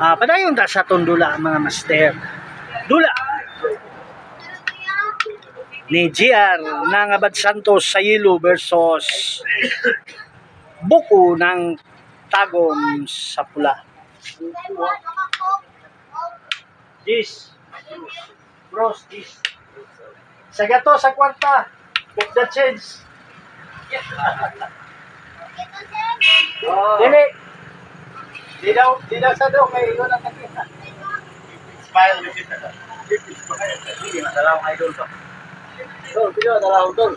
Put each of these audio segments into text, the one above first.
Ah, padayon ta sa tong dula mga master. Dula ni GR ng Abad Santos sa Yilo versus Buko ng Tagom sa Pula. This. Bros, this. Sa gato, sa kwarta. Get the chance. Dili. Di daw, di daw sa daw, kay ikaw lang nakita. Smile with it. Hindi, madalaw ang idol to. Dol, pino, dalaw, dol.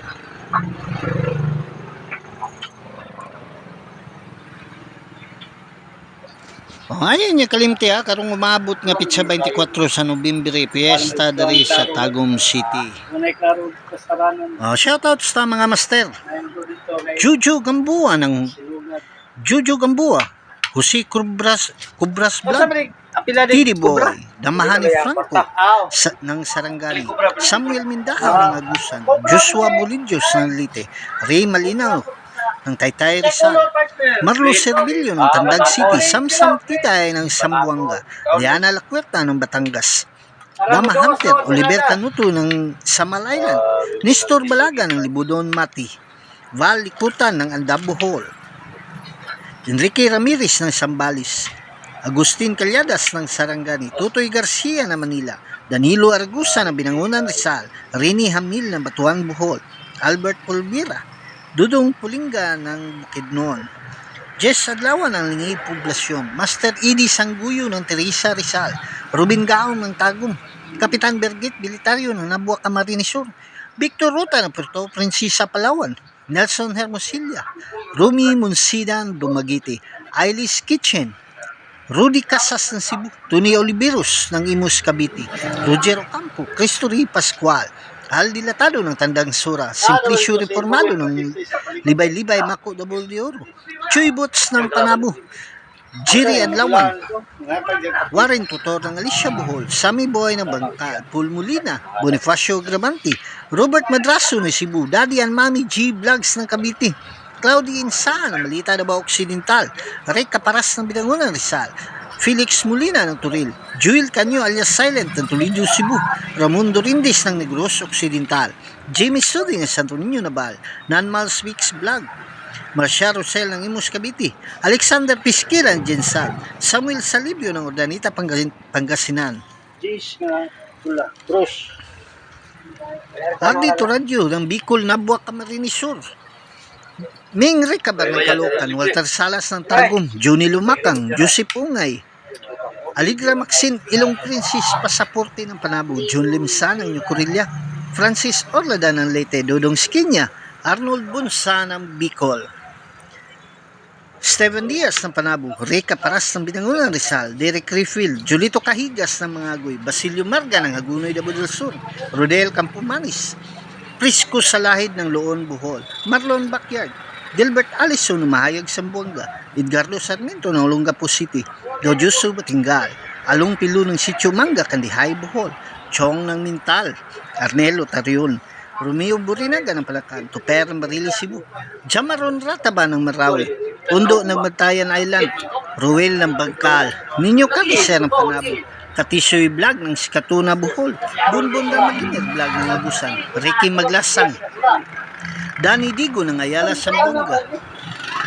Oh, ayun niya kalimti ha, karong umabot nga pitsa 24 sa Nobyembre, fiesta diri sa Tagum City. Oh, shoutout sa mga master. Ko Juju Gambua ng. Juju Gambua. Jose Cubras Cubras apila din? Tidi Boy, Damahan ni Franco. sa, ng Sarangani, Samuel Mindahaw ng Agusan, Joshua Bolillos ng Lite, Ray Malinaw ng Taytay Rizal, Marlo Servillo ng Tandag City, Samsam Titay ng Sambuanga, Liana Lacuerta ng Batangas, Dama Hunter, Oliver Canuto ng Samal Island, Nestor Balaga ng Libudon Mati, Val Likutan ng Andabo Hall, Enrique Ramirez ng Sambalis, Agustin Calyadas ng Sarangani, Tutoy Garcia ng Manila, Danilo Argusa ng Binangunan Rizal, Rini Hamil ng Batuan Bohol, Albert Olvira, Dudong Pulinga ng Bukidnon, Jess Adlawan ng Lingay Poblasyon, Master Edie Sangguyo ng Teresa Rizal, Ruben Gaon ng Tagum, Kapitan Bergit Bilitaryo ng Nabua Camarines Sur, Victor Ruta ng Puerto Princesa Palawan, Nelson Hermosilla, Rumi Monsida ng Dumaguete, Ailis Kitchen, Rudy Casas ng Cebu, Tony Oliveros ng Imus Cavite, Roger Ocampo, Cristo Ri Pascual, Al Dilatado ng Tandang Sura, Simplicio Reformado ng Libay-Libay Mako Double de Oro, Chuy Bots ng Panabo, Jiri Adlawan, Warren Tutor ng Alicia Bohol, Sammy Boy ng Bangkal, Paul Molina, Bonifacio Gramanti, Robert Madraso ng Cebu, Daddy and Mami G Vlogs ng Cavite, Claudia Insa ng Malita Davao Occidental, Ray Caparas ng Binangonan Rizal, Felix Molina ng Turil, Jewel Canyo alias Silent ng Toledo, Cebu, Ramon Dorindis ng Negros Occidental, Jamie Sudi ng Santo Niño Nabal, Nanmal Speaks Vlog, Marcia Rosel ng Imus Cavite, Alexander Pisquera ng Jensan, Samuel Salibio ng Ordanita Pangasin- Pangasinan, Jis nga tula. Cross. Ardi Turadyo ng Bicol Nabua Camarines Sur, Ming Ricabar ng Caloocan, Walter Salas ng Tagum, Juni Lumakang, Joseph Ungay, Aligra Maxine, Ilong Princess, Pasaporte ng Panabo, June Limsa ng Yucurilya, Francis Orlada ng Leyte, Dodong Skinya, Arnold Bunsa ng Bicol, Steven Diaz ng Panabo, Reka Paras ng Binangunan Rizal, Derek Refill, Julito Kahigas ng Mangagoy, Basilio Marga ng Hagunoy Dabo del Sur, Rodel Campomanis, Prisco Salahid ng Loon Bohol, Marlon Backyard, Gilbert Allison ng Mahayag Sambuanga, Edgardo Sarmiento ng Olongapo City, Dojuso Batingal, Along Pilu ng Sitio Manga, Kandihay Bohol, Chong ng Mintal, Arnelo Tarion, Romeo Burinaga ng Palacan, Tuper ng Barili Cebu, Jamaron Rataba ng Marawi, Undo ng Magtayan Island, Ruel ng Bangkal, Ninyo Kagiser ng Panabo, Katisoy Vlog ng Sikatuna Bohol, Bunbun ng Maginit Vlog ng Abusan, Ricky Maglasang, Danny Digo ng Ayala Sambonga,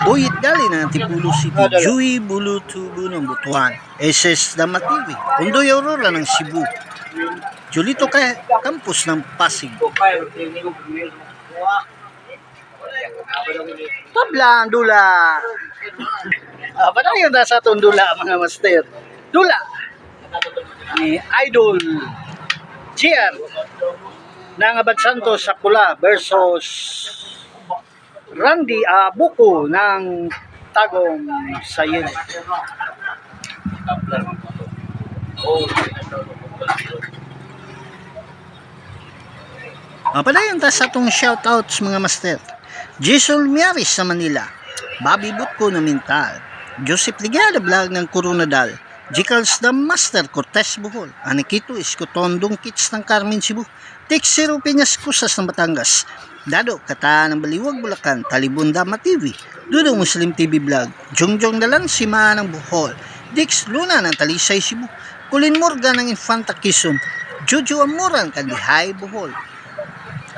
Boyit Dali ng Antipulo City, Jui Bulutubu ng Butuan, SS Damativi, Undoy Aurora ng Cebu, Julito Campus ng Pasig, Tabla ang dula. Ah, padayon ta sa tong dula mga master. Dula ni Idol GR ng Abad Santos sa Pula versus Randy ah, Buko ng Tagong Sayin. Ah, padayon ta sa atong shoutouts mga master. Jason Miaris sa Manila, Bobby Butko na Mintal, Joseph Ligada Vlog ng Coronadal, Jicals the Master Cortez Bohol, Anikito Iskotondong Kits ng Carmen Cebu, Tex Zero Piñas Kusas ng Batangas, Dado Kata ng Baliwag Bulacan, Talibunda TV, Dudong Muslim TV Vlog, Jongjong Dalan Sima ng Bohol, Dix Luna ng Talisay Cebu, Colin Morgan ng Infanta Quezon, Jojo Amoran Kandihay Bohol,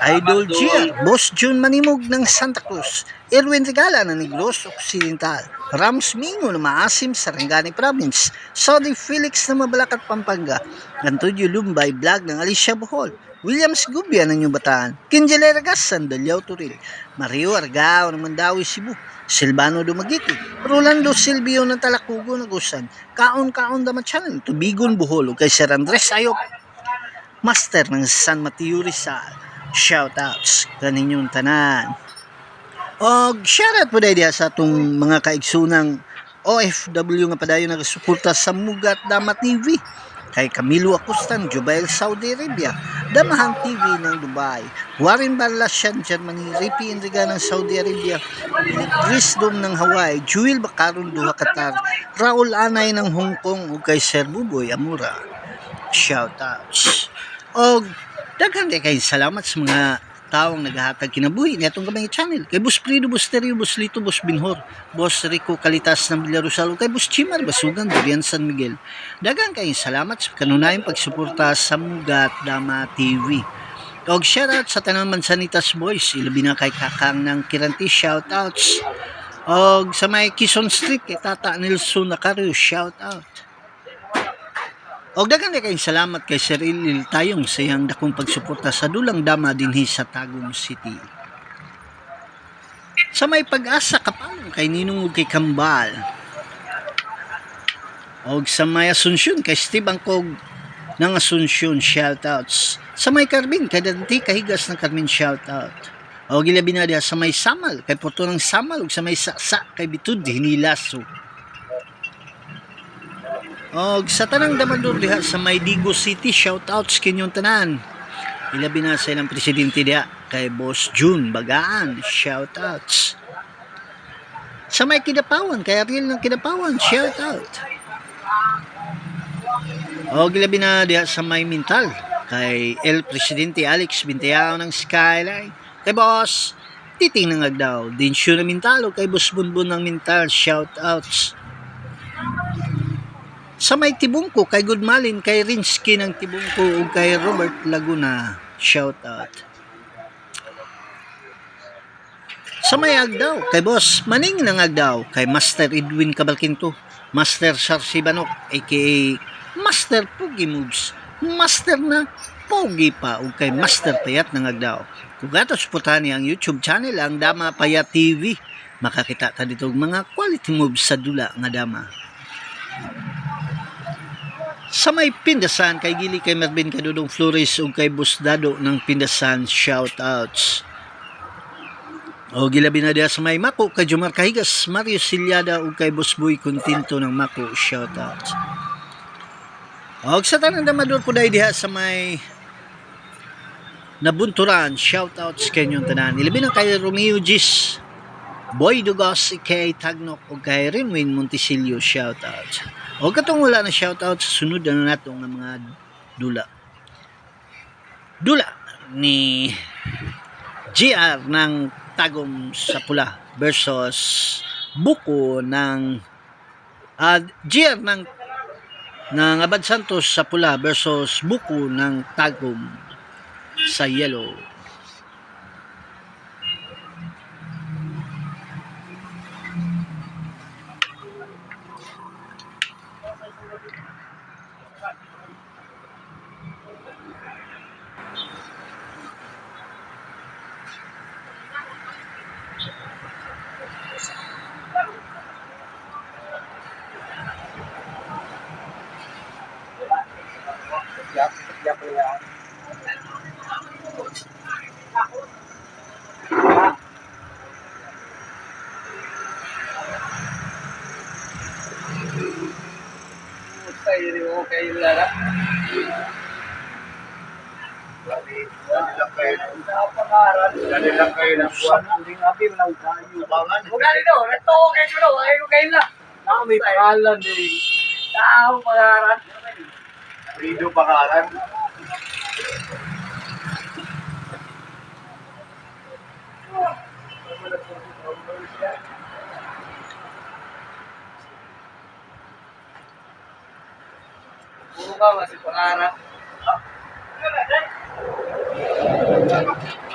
Idol Gia, Boss June Manimog ng Santa Cruz, Erwin Regala ng Negros Occidental, Rams Mingo ng Maasim sa Rangani Province, Saudi Felix ng Mabalacat Pampanga, Antonio Lumbay Vlog ng Alicia Bohol, Williams Gubia ng Bataan, Kinjele Ragas ng Dalyao Turil, Mario Argao ng Mandawi Cebu, Silvano Dumagiti, Rolando Silvio ng Talakugo Nagusan, Kaon Kaon Dama Channel, Tubigon Bohol, kay Sir Andres Ayok, Master ng San Mateo Rizal. Shoutouts kaninyong tanan. Og shoutout po dahil sa atong mga kaigsunang OFW nga padayon nagasuporta sa Mugat Dama TV kay Camilo Acostan, Jubail, Saudi Arabia, Damahan TV ng Dubai, Warren Balasyan, Germany, Ripi Enriga ng Saudi Arabia, Wisdom ng Hawaii, Jewel Bacaron, Duha, Qatar, Raul Anay ng Hong Kong, ug kay Sir Buboy Amura. Shoutouts. Og daghan kay kay salamat sa mga taong naghahatag kinabuhi ni atong gamay channel. Kay Boss Frido, Boss Terrio, Boss Lito, Boss Binhor, Boss Rico Kalitas ng Villarosal, kay Boss Chimar Basugan, Durian San Miguel. Daghang kay salamat sa kanunayang pagsuporta sa Mugat Dama TV. Og shoutout sa tanang Mansanitas Boys, ilabi na kay Kakang ng Kiranti, shoutouts. Og sa may Quezon Street, kay Tata Nelson Nacario, shoutout. Og daghang kay salamat kay Sir Ilil tayong sa iyang dakong pagsuporta sa dulang dama dinhi sa Tagum City. Sa may pag-asa kapalong kay Ninong kay Kambal. Og sa may Asunsyon kay Steve Angkog ng Asunsyon shoutouts. Sa may Carmen kay Dante Kahigas ng Carmen shoutout. Og ilabi na diha sa may Samal kay Puto ng Samal ug sa may Saksa kay Bitud Hinilaso. Og sa tanang damador diha sa Maydigo City, shoutouts kinyong tanan. Ilabi na sa ilang presidente diha kay Boss June Bagaan, shoutouts. Sa may Kidapawan, kay Ariel ng Kidapawan, shoutout. Og ilabi na diha sa may Mintal kay El Presidente Alex Binteao ng Skyline. Kay Boss Titing ng Agdaw, Dinsyo na Mintal o kay Boss Bunbun ng Mintal, shoutouts. Sa may Tibungko, kay Goodmalin, kay Rinsky ng Tibungko, ug kay Robert Laguna, shout out. Sa may Agdaw, kay Boss Maning ng Agdaw, kay Master Edwin Cabalquinto, Master Sarsibanok, aka Master Pugi Moves, Master na Pogi pa, ug kay Master Payat ng Agdaw. Kung gato suportahan niya ang YouTube channel, ang Dama Payat TV, makakita ka dito mga quality moves sa dula nga dama. Sa may Pindasan, kay Gili kay Mervin Kadudong Flores ug kay Busdado ng Pindasan, shoutouts. O gilabi na diha sa may Mako, kay Jomar Kahigas, Mario Silyada ug kay Busboy Continto ng Mako, shoutouts. Og sa tanang damador po dahil diha sa may Nabunturan, shoutouts kanyong tanan. Ilabi na kay Romeo Gis, Boy Dugos, kay Tagnok, ug kay Rinwin Montisilio, shoutouts. O katong wala na shoutout sunod na nato nga mga dula. Dula ni GR ng Tagom sa Pula versus Buko ng uh, GR ng ng Abad Santos sa Pula versus Buko ng Tagom sa Yellow. Dali lang kayo ng buwan. Huwag na dito, ito, kayo ko lang, kayo kayo lang. Ako may pangalan eh. Tao, pangaran. Rido pangalan. Puro ka, kasi pangarap. Naka-live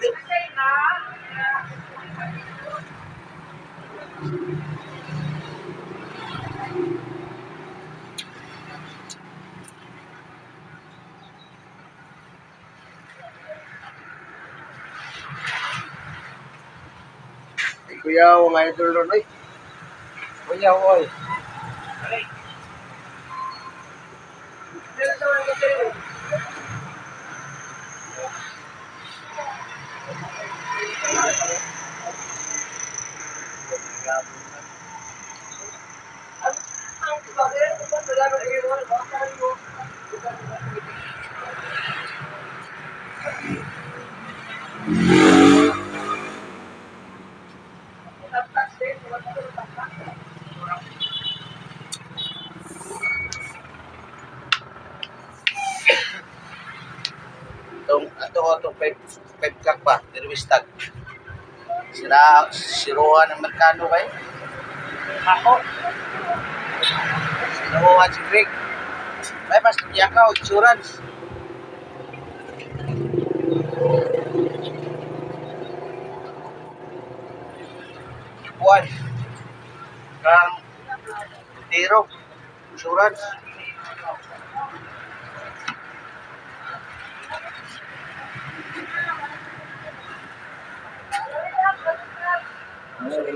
din. Ay, kuya, mga idol nun, ay. Kuya, oy. Itong, ato ko itong 5 clock Dirwistag. Sira, siruhan ng merkado kayo. Ako. Siruhan si Greg. Ay, mas tumiyak ka, insurance. Buwan. Kang Tiro. Insurance.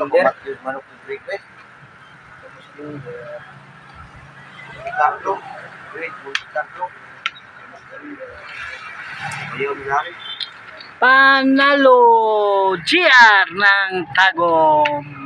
Yung kumakyod manok Greg eh? Ricardo. Greg, Ricardo. Ayun, Larry. Panalo GR ng Tagum.